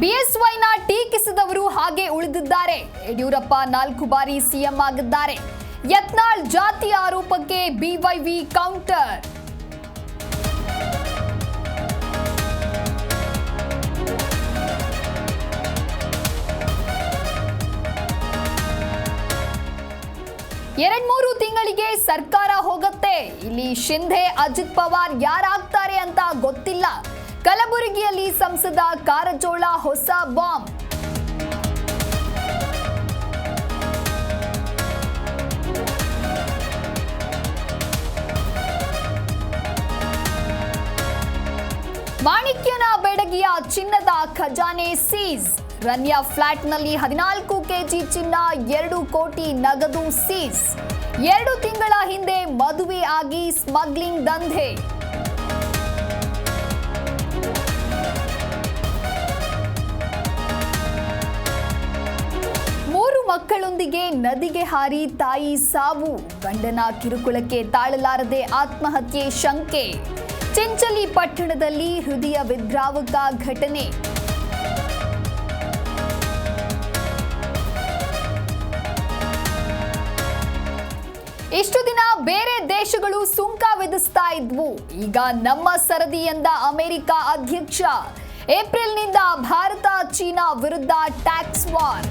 ಬಿಎಸ್ವೈನ ಟೀಕಿಸಿದವರು ಹಾಗೆ ಉಳಿದಿದ್ದಾರೆ. ಯಡಿಯೂರಪ್ಪ ನಾಲ್ಕು ಬಾರಿ ಸಿಎಂ ಆಗಿದ್ದಾರೆ. ಯತ್ನಾಳ್ ಜಾತಿ ಆರೋಪಕ್ಕೆ ಬಿವೈವಿ ಕೌಂಟರ್. ಎರಡ್ಮೂರು ತಿಂಗಳಿಗೆ ಸರ್ಕಾರ ಹೋಗುತ್ತೆ. ಇಲ್ಲಿ ಶಿಂಧೆ ಅಜಿತ್ ಪವಾರ್ ಯಾರಾಗ್ತಾರೆ ಅಂತ ಗೊತ್ತಿಲ್ಲ. ಕಲಬುರಗಿಯಲ್ಲಿ ಸಂಸದ ಕಾರಜೋಳ ಹೊಸ ಬಾಂಬ್. ಮಾಣಿಕ್ಯನ ಬೆಡಗಿಯ ಚಿನ್ನದ ಖಜಾನೆ ಸೀಸ್ ರನ್ಯಾ ಫ್ಲಾಟ್ನಲ್ಲಿ ಹದಿನಾಲ್ಕು ಕೆಜಿ ಚಿನ್ನ, ಎರಡು ಕೋಟಿ ನಗದು ಸೀಸ್ ಎರಡು ತಿಂಗಳ ಹಿಂದೆ ಮದುವೆ ಆಗಿ ಸ್ಮಗ್ಲಿಂಗ್ ದಂಧೆ. ಮಕ್ಕಳೊಂದಿಗೆ ನದಿಗೆ ಹಾರಿ ತಾಯಿ ಸಾವು. ಗಂಡನ ಕಿರುಕುಳಕ್ಕೆ ತಾಳಲಾರದೆ ಆತ್ಮಹತ್ಯೆ ಶಂಕೆ. ಚಿಂಚಲಿ ಪಟ್ಟಣದಲ್ಲಿ ಹೃದಯ ವಿದ್ರಾವಕ ಘಟನೆ. ಇಷ್ಟು ದಿನ ಬೇರೆ ದೇಶಗಳು ಸುಂಕ ವಿಧಿಸ್ತಾ ಇದ್ವು. ಈಗ ನಮ್ಮ ಸರದಿ ಎಂದ ಅಮೆರಿಕ ಅಧ್ಯಕ್ಷ. ಏಪ್ರಿಲ್ನಿಂದ ಭಾರತ ಚೀನಾ ವಿರುದ್ಧ ಟ್ಯಾಕ್ಸ್ ವಾರ್.